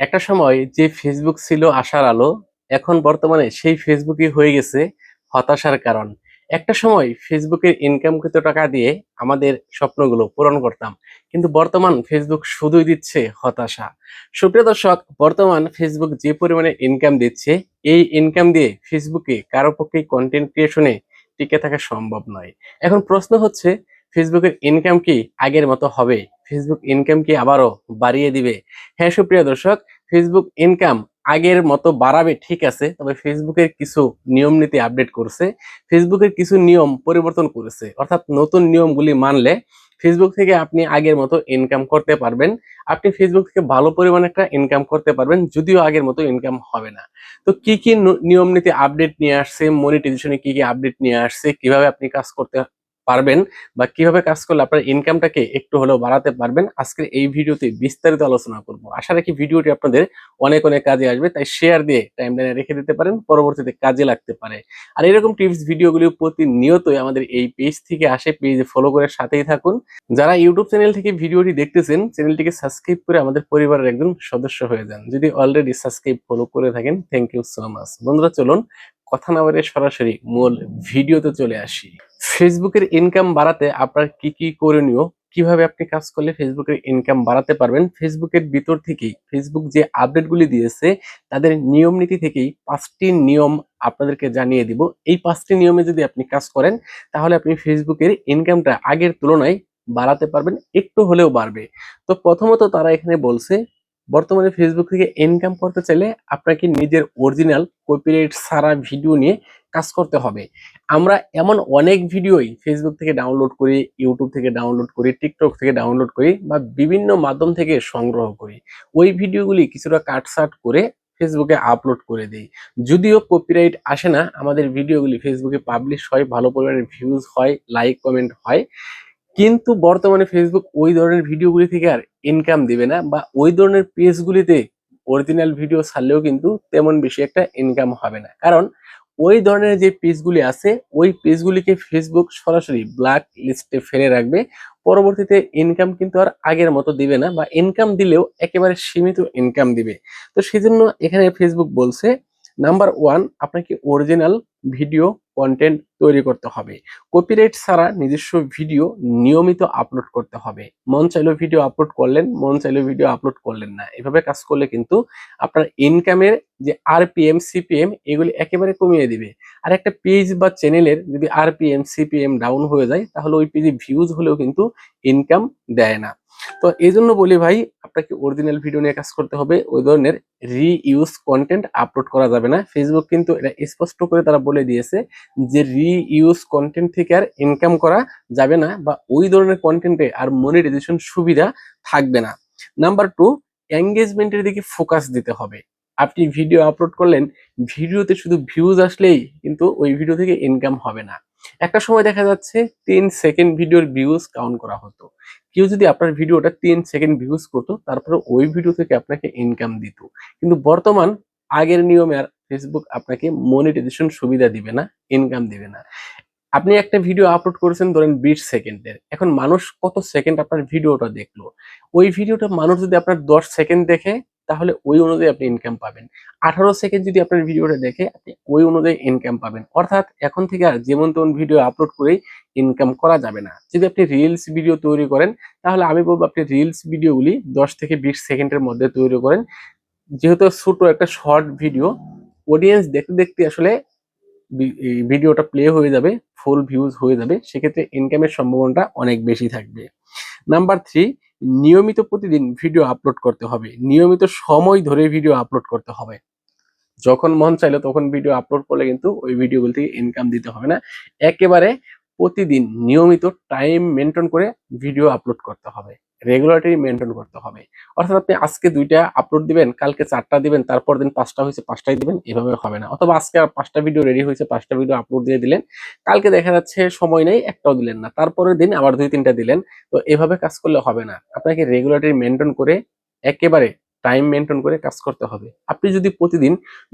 একটা সময় যে ফেসবুক ছিল আশার আলো, এখন বর্তমানে সেই ফেসবুকই হয়ে গেছে হতাশার কারণ। একটা সময় ফেসবুকের ইনকামকৃত টাকা দিয়ে আমাদের স্বপ্নগুলো পূরণ করতাম, কিন্তু বর্তমান ফেসবুক শুধুই দিচ্ছে হতাশা। সুপ্রিয় দর্শক, বর্তমান ফেসবুক যে পরিমাণে ইনকাম দিচ্ছে, এই ইনকাম দিয়ে ফেসবুকে কারও পক্ষে কন্টেন্ট ক্রিয়েশনে টিকে থাকা সম্ভব নয়। এখন প্রশ্ন হচ্ছে ফেসবুকের ইনকাম কি আগের মতো হবে? ফেসবুক ইনকাম কি আবারও বাড়িয়ে দিবে? হ্যাঁ সুপ্রিয় দর্শক ফেসবুক ইনকাম আগের মতো বাড়াবে ঠিক আছে, তবে ফেসবুকের কিছু নিয়ম নীতি আপডেট করছে। ফেসবুকের কিছু নিয়ম পরিবর্তন করেছে। অর্থাৎ নতুন নিয়মগুলি মানলে ফেসবুক থেকে আপনি আগের মতো ইনকাম করতে পারবেন। আপনি ফেসবুক থেকে ভালো পরিমাণে একটা ইনকাম করতে পারবেন, যদিও আগের মতো ইনকাম হবে না। তো কি কি নিয়ম নীতি আপডেট নিয়ে আসছে? মনিটাইজেশনে কি কি আপডেট নিয়ে আসছে? কীভাবে আপনি কাজ করতে পারবেন বা কীভাবে কাজ করলে আপনার ইনকামটাকে একটু হলেও বাড়াতে পারবেন, আজকের এই ভিডিওতে বিস্তারিত আলোচনা করব। আশা রাখি ভিডিওটি আপনাদের অনেক অনেক কাজে আসবে, তাই শেয়ার দিয়ে টাইমলাইনে রেখে দিতে পারেন, পরবর্তীতে কাজে লাগতে পারে। আর এরকম টিপস ভিডিওগুলি প্রতিনিয়তই আমাদের এই পেজ থেকে আসে পেজে ফলো করে সাথেই থাকুন। যারা ইউটিউব চ্যানেল থেকে ভিডিওটি দেখতেছেন চ্যানেলটিকে সাবস্ক্রাইব করে আমাদের পরিবারের একজন সদস্য হয়ে যান। যদি অলরেডি সাবস্ক্রাইব ফলো করে থাকেন থ্যাংক ইউ সো মাচ বন্ধুরা, চলুন কথা না বলে সরাসরি মূল ভিডিওতে চলে আসি। ফেসবুকের ইনকাম বাড়াতে আপনার কি কি করণীয়? কীভাবে আপনি কাজ করলে ফেসবুকের ইনকাম বাড়াতে পারবেন? ফেসবুকের ভিতর থেকেই, ফেসবুক যে আপডেটগুলি দিয়েছে, তাদের নিয়ম নীতি থেকেই পাঁচটি নিয়ম আপনাদেরকে জানিয়ে দিব। এই পাঁচটি নিয়মে যদি আপনি কাজ করেন, তাহলে আপনি ফেসবুকের ইনকামটা আগের তুলনায় বাড়াতে পারবেন, একটু হলেও বাড়বে। তো প্রথমত তারা এখানে বলছে বর্তমানে ফেসবুক থেকে ইনকাম করতে চাইলে আপনাকে নিজের অরিজিনাল কপিরাইট সারা ভিডিও নিয়ে কাজ করতে হবে। আমরা এমন অনেক ভিডিওই ফেসবুক থেকে ডাউনলোড করি ইউটিউব থেকে ডাউনলোড করি টিকটক থেকে ডাউনলোড করি বা বিভিন্ন মাধ্যম থেকে সংগ্রহ করি। ওই ভিডিওগুলি কিছুটা কাটসাট করে ফেসবুকে আপলোড করে দিই। যদিও কপিরাইট আসে না, আমাদের ভিডিওগুলি ফেসবুকে পাবলিশ হয়, ভালো পরিমাণে ভিউজ হয় লাইক কমেন্ট হয়। কিন্তু বর্তমানে ফেসবুক ওই ধরনের ভিডিওগুলি থেকে আর ইনকাম দিবে না বা ওই ধরনের পেজগুলিতে অরিজিনাল ভিডিও ছাড়লেও কিন্তু তেমন বেশি একটা ইনকাম হবে না। কারণ ওই ধরনের যে পেজগুলি আছে, ওই পেজগুলিকে ফেসবুক সরাসরি ব্ল্যাক লিস্টে ফেলে রাখবে। পরবর্তীতে ইনকাম কিন্তু আর আগের মতো দিবে না বা ইনকাম দিলেও একেবারে সীমিত ইনকাম দিবে। তো সেজন্য এখানে ফেসবুক বলছে নাম্বার ওয়ান আপনাকে অরিজিনাল ভিডিও কন্টেন্ট তৈরি করতে হবে। কপিরাইট ছাড়া নিজস্ব ভিডিও নিয়মিত আপলোড করতে হবে। মন চাইলেও ভিডিও আপলোড করলেন, মন চাইলেও ভিডিও আপলোড করলেন না। এভাবে কাজ করলে কিন্তু আপনার ইনকামের যে আরপিএম সিপিএম এগুলি একেবারে কমিয়ে দিবে। আর একটা পেজ বা চ্যানেলের যদি আরপিএম সিপিএম ডাউন হয়ে যায়, তাহলে ওই পেজে ভিউজ হলেও কিন্তু ইনকাম দেয় না। তো এই জন্য বলি ভাই, আপনাকে অরিজিনাল ভিডিও নিয়ে কাজ করতে হবে। ওই ধরনের রিইউজ কন্টেন্ট আপলোড করা যাবে না। ফেসবুক কিন্তু এটা স্পষ্ট করে তারা বলে দিয়েছে যে রিইউজ কন্টেন্ট থেকে আর ইনকাম করা যাবে না বা ওই ধরনের কন্টেন্টে আর মনিটাইজেশন সুবিধা থাকবে না। নাম্বার টু এঙ্গেজমেন্টের দিকে ফোকাস দিতে হবে। আপনি ভিডিও আপলোড করলেন ভিডিওতে শুধু ভিউজ আসলেই কিন্তু ওই ভিডিও থেকে ইনকাম হবে না। একটা সময় দেখা যাচ্ছে তিন সেকেন্ড ভিডিওর ভিউজ কাউন্ট করা হতো। কেউ যদি আপনার ভিডিওটা তিন সেকেন্ড ভিউজ করতো, তারপরে ওই ভিডিও থেকে আপনাকে ইনকাম দিত। কিন্তু বর্তমান আগের নিয়মে আর ফেসবুক আপনাকে মনিটাইজেশন সুবিধা দিবে না ইনকাম দিবে না। আপনি একটা ভিডিও আপলোড করেছেন ধরেন বিশ সেকেন্ডের। এখন মানুষ কত সেকেন্ড আপনার ভিডিওটা দেখল? ওই ভিডিওটা মানুষ যদি আপনার দশ সেকেন্ড দেখে তাহলে ওই অনুযায়ী আপনি ইনকাম পাবেন। আঠারো সেকেন্ড যদি আপনার ভিডিওটা দেখে, আপনি ওই অনুযায়ী ইনকাম পাবেন। অর্থাৎ এখন থেকে আর যেমন তেমন ভিডিও আপলোড করেই ইনকাম করা যাবে না। যদি আপনি রিলস ভিডিও তৈরি করেন, তাহলে আমি বলব আপনি রিলস ভিডিওগুলি দশ থেকে বিশ সেকেন্ডের মধ্যে তৈরি করেন। যেহেতু ছোট একটা শর্ট ভিডিও অডিয়েন্স দেখতে দেখতে আসলে ভিডিওটা প্লে হয়ে যাবে ফুল ভিউজ হয়ে যাবে। সেক্ষেত্রে ইনকামের সম্ভাবনাটা অনেক বেশি থাকবে। নাম্বার থ্রি নিয়মিত প্রতিদিন ভিডিও আপলোড করতে হবে। নিয়মিত সময় ধরে ভিডিও আপলোড করতে হবে। যখন মন চাইলো তখন ভিডিও আপলোড করলে কিন্তু ওই ভিডিওগুলো থেকে ইনকাম দিতে হবে না। একেবারে প্রতিদিন নিয়মিত টাইম মেনটেন করে ভিডিও আপলোড করতে হবে। রেগুলারিটি মেনটেন করতে হবে। অর্থাৎ আপনি আজকে দুইটা আপলোড দিবেন, কালকে চারটা দিবেন তারপর দিন পাঁচটা হয়েছে, পাঁচটাই দিবেন, এভাবে হবে না। অথবা আজকে পাঁচটা ভিডিও রেডি হয়েছে, পাঁচটা ভিডিও আপলোড দিয়ে দিলেন, কালকে দেখা যাচ্ছে সময় নেই, একটাও দিলেন না। তারপরের দিন আবার দুই তিনটা দিলেন, তো এভাবে কাজ করলে হবে না। আপনাকে রেগুলারলি মেনটেন করে একেবারে টাইম মেনটেন করে কাজ করতে হবে। আপনি যদি প্রতিদিন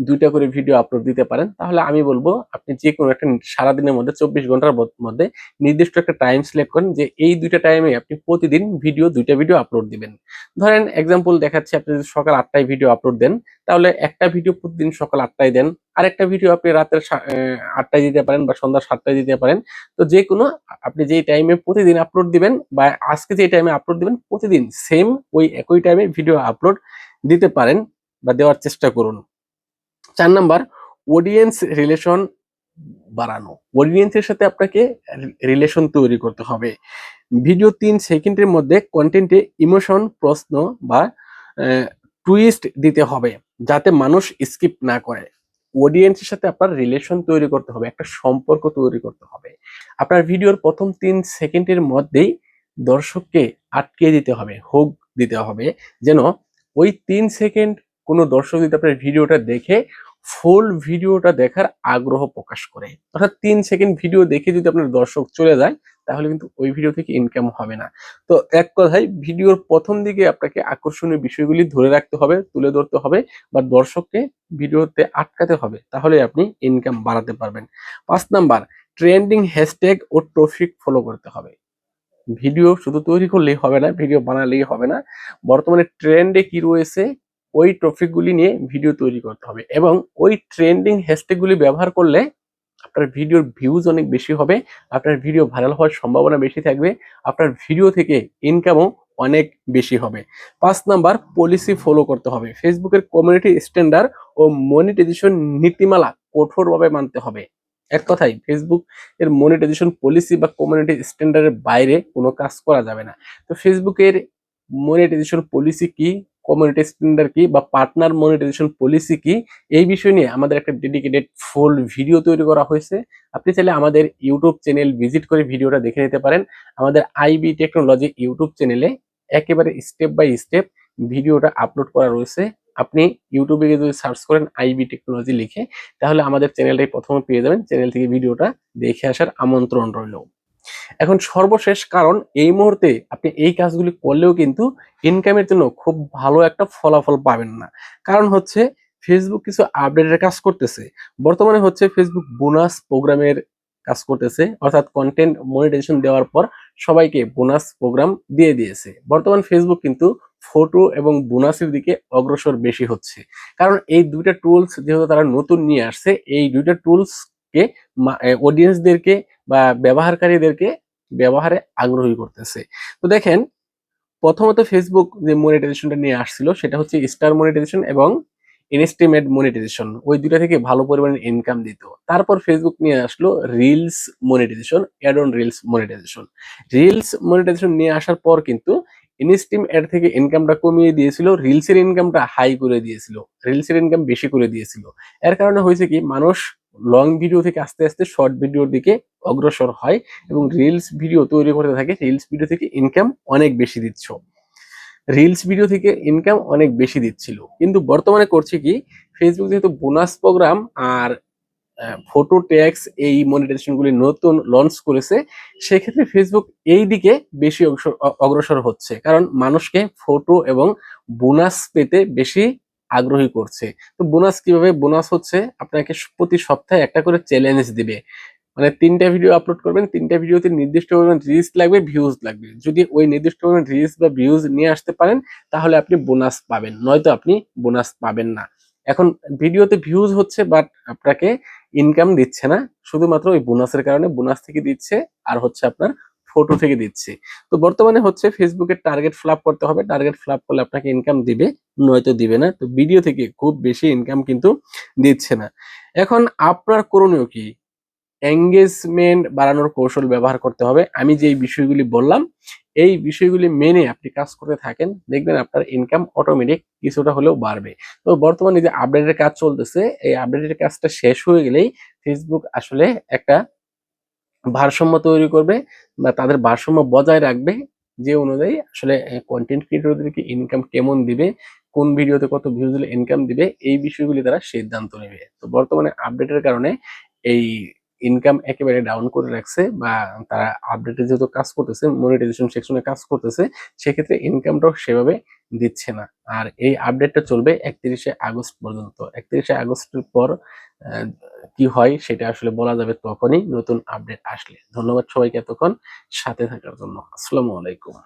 দুইটা করে ভিডিও আপলোড দিতে পারেন, তাহলে আমি বলব আপনি যে কোনো একটা সারাদিনের মধ্যে চব্বিশ ঘণ্টার মধ্যে নির্দিষ্ট একটা টাইম সিলেক্ট করেন যে এই দুইটা টাইমে আপনি প্রতিদিন ভিডিও দুইটা ভিডিও আপলোড দিবেন। ধরেন এক্সাম্পল দেখাচ্ছি, আপনি যদি সকাল আটটায় ভিডিও আপলোড দেন, তাহলে একটা ভিডিও প্রতিদিন সকাল আটটায় দেন আরেকটা ভিডিও আপনি রাতের আটটায় দিতে পারেন বা সন্ধ্যা সাতটায় দিতে পারেন। তো যে কোনো আপনি যেই টাইমে প্রতিদিন আপলোড দিবেন বা আজকে যে টাইমে আপলোড দিবেন, প্রতিদিন সেম ওই একই টাইমে ভিডিও আপলোড দিতে পারেন বা দেওয়ার চেষ্টা করুন। চার নাম্বার অডিয়েন্স রিলেশন বাড়ানো। অডিয়েন্সের সাথে আপনাকে রিলেশন তৈরি করতে হবে। ভিডিও তিন সেকেন্ডের মধ্যে কন্টেন্টে ইমোশন প্রশ্ন বা টুইস্ট দিতে হবে, যাতে মানুষ স্কিপ না করে। অডিয়েন্সের সাথে আপনার রিলেশন তৈরি করতে হবে, একটা সম্পর্ক তৈরি করতে হবে। আপনার ভিডিওর প্রথম তিন সেকেন্ডের মধ্যেই দর্শককে আটকে দিতে হবে, হোক দিতে হবে। যেন ওই তিন সেকেন্ড কোনো দর্শক যদি আপনার ভিডিওটা দেখে ফুল ভিডিওটা দেখার আগ্রহ প্রকাশ করে। অর্থাৎ তিন সেকেন্ড ভিডিও দেখে যদি আপনার দর্শক চলে যায়, তাহলে কিন্তু ওই ভিডিও থেকে ইনকাম হবে না। তো এক কথায় ভিডিওর প্রথম দিকে আপনাকে আকর্ষণীয় বিষয়গুলি ধরে রাখতে হবে, তুলে ধরতে হবে বা দর্শককে ভিডিওতে আটকাতে হবে। তাহলে আপনি ইনকাম বাড়াতে পারবেন। পাঁচ নাম্বার ট্রেন্ডিং হ্যাশট্যাগ ও ট্রফিক ফলো করতে হবে। ভিডিও শুধু তৈরি করলেই হবে না ভিডিও বানালেই হবে না। বর্তমানে ট্রেন্ডে কি রয়েছে ওই টপিকগুলি নিয়ে ভিডিও তৈরি করতে হবে এবং ওই ট্রেন্ডিং হ্যাশট্যাগুলি ব্যবহার করলে আপনার ভিডিওর ভিউজ অনেক বেশি হবে, আপনার ভিডিও ভাইরাল হওয়ার সম্ভাবনা বেশি থাকবে, আপনার ভিডিও থেকে ইনকামও অনেক বেশি হবে। পাঁচ নাম্বার পলিসি ফলো করতে হবে। ফেসবুকের কমিউনিটি স্ট্যান্ডার্ড ও মনিটাইজেশন নীতিমালা কঠোরভাবে মানতে হবে। এক কথায় ফেসবুক এর মনিটাইজেশন পলিসি বা কমিউনিটি স্ট্যান্ডার্ডের বাইরে কোনো কাজ করা যাবে না। তো ফেসবুকের মনিটাইজেশন পলিসি কি? কমিউনিটি স্ট্যান্ডার্ড কি বা পার্টনার মনিটাইজেশন পলিসি কি, এই বিষয় নিয়ে আমাদের একটা ডেডিকেটেড ফুল ভিডিও তৈরি করা হয়েছে। আপনি চাইলে আমাদের ইউটিউব চ্যানেল ভিজিট করে ভিডিওটা দেখে নিতে পারেন। আমাদের আইবি টেকনোলজি ইউটিউব চ্যানেলে একেবারে স্টেপ বাই স্টেপ ভিডিওটা আপলোড করা রয়েছে। আপনি ইউটিউবে যদি সার্চ করেন আইবি টেকনোলজি লিখে, তাহলে আমাদের চ্যানেলটাই প্রথমে পেয়ে যাবেন। চ্যানেল থেকে ভিডিওটা দেখে আসার আমন্ত্রণ রইল। এখন সর্বশেষ কারণ, এই মুহূর্তে আপনি এই কাজগুলি করলেও কিন্তু ইনকামের জন্য খুব ভালো একটা ফলাফল পাবেন না। কারণ হচ্ছে ফেসবুক কিছু আপডেটের কাজ করতেছে। বর্তমানে হচ্ছে ফেসবুক বোনাস প্রোগ্রামের কাজ করতেছে। অর্থাৎ কন্টেন্ট মনিটাইজেশন দেওয়ার পর সবাইকে বোনাস প্রোগ্রাম দিয়ে দিয়েছে। বর্তমান ফেসবুক কিন্তু ফটো এবং বোনাসের দিকে অগ্রসর বেশি হচ্ছে। কারণ এই দুইটা টুলস যেহেতু তারা নতুন নিয়ে আসছে, এই দুইটা টুলসকে অডিয়েন্সদেরকে বা ব্যবহারকারীদেরকে ব্যবহারে আগ্রহী করতেছে। তো দেখেন, প্রথমত ফেসবুক যে মনিটাইজেশনটা নিয়ে আসছিল, সেটা হচ্ছে স্টার মনিটাইজেশন এবং ইনস্টিমেট মনিটাইজেশন ওই দুইটা থেকে ভালো পরিমাণে ইনকাম দিত। তারপর ফেসবুক নিয়ে আসলো reels monetization ad on reels monetization reels monetization নিয়ে আসার পর কিন্তু ইনস্টিম অ্যাড থেকে ইনকামটা কমিয়ে দিয়েছিল রিলসের ইনকামটা হাই করে দিয়েছিল রিলসের ইনকাম বেশি করে দিয়েছিল। এর কারণে হয়েছে কি, মানুষ লং ভিডিও থেকে আস্তে আস্তে শর্ট ভিডিওর দিকে অগ্রসর হয় এবং রিলস ভিডিও তৈরি করতে থাকে রিলস ভিডিও থেকে ইনকাম অনেক বেশি দিচ্ছ। রিলস ভিডিও থেকে ইনকাম অনেক বেশি দিচ্ছিল। কিন্তু বর্তমানে করছে কি ফেসবুক যেহেতু বোনাস প্রোগ্রাম আর ফটো ট্যাক্স এই মনিটাইজেশন গুলি নতুন লঞ্চ করেছে, সেক্ষেত্রে ফেসবুক এই দিকে বেশি অগ্রসর হচ্ছে। কারণ মানুষকে ফটো এবং বোনাস পেতে বেশি আগ্রহী করছে। তো বোনাস কীভাবে? বোনাস হচ্ছে আপনাকে প্রতি সপ্তাহে একটা করে চ্যালেঞ্জ দিবে। মানে তিনটা ভিডিও আপলোড করবেন, তিনটা ভিডিওতে নির্দিষ্ট পরিমাণ রিচ লাগবে ভিউজ লাগবে। যদি ওই নির্দিষ্ট পরিমাণ রিচ বা ভিউজ নিয়ে আসতে পারেন, তাহলে আপনি বোনাস পাবেন। নয়তো আপনি বোনাস পাবেন না। এখন ভিডিওতে ভিউজ হচ্ছে বাট আপনাকে ইনকাম দিচ্ছে না। শুধুমাত্র ওই বোনাসের কারণে বোনাস থেকে দিচ্ছে, আর হচ্ছে আপনার ফটো থেকে দিচ্ছে। তো বর্তমানে হচ্ছে ফেসবুকের টার্গেট ফ্লাপ করতে হবে। টার্গেট ফ্লাপ করলে আপনাকে ইনকাম দিবে, নয়তো দিবে না। তো ভিডিও থেকে খুব বেশি ইনকাম কিন্তু দিচ্ছে না। এখন আপনার করণীয় কি? এঙ্গেজমেন্ট বাড়ানোর কৌশল ব্যবহার করতে হবে। আমি যে বিষয়গুলি বললাম, এই বিষয়গুলি মেনে আপনি কাজ করতে থাকেন। দেখবেন আপনার ইনকাম অটোমেটিক কিছুটা হলেও বাড়বে। তো বর্তমানে যে আপডেটের কাজ চলতেছে, এই আপডেটের কাজটা শেষ হয়ে গেলেই ফেসবুক আসলে একটা ভারসাম্য তৈরি করবে বা তাদের ভারসাম্য বজায় রাখবে যে অনুযায়ী আসলে কন্টেন্ট ক্রিয়েটরদেরকে ইনকাম কেমন দিবে, কোন ভিডিওতে কত ভিউজ দিলে ইনকাম দিবে, এই বিষয়গুলি তারা সিদ্ধান্ত নেবে। তো বর্তমানে আপডেটের কারণে এই ইনকাম একেবারে ডাউন করে রাখছে বা তারা আপডেটে যেহেতু কাজ করতেছে মনিটাইজেশন সেকশনে কাজ করতেছে, সেক্ষেত্রে ইনকামটাও সেভাবে দিচ্ছে না। আর এই আপডেটটা চলবে একত্রিশে আগস্ট পর্যন্ত। একত্রিশে আগস্টের পর কি হয় সেটা আসলে বলা যাবে তখনই নতুন আপডেট আসলে। ধন্যবাদ সবাইকে এতক্ষণ সাথে থাকার জন্য। আসসালামু আলাইকুম।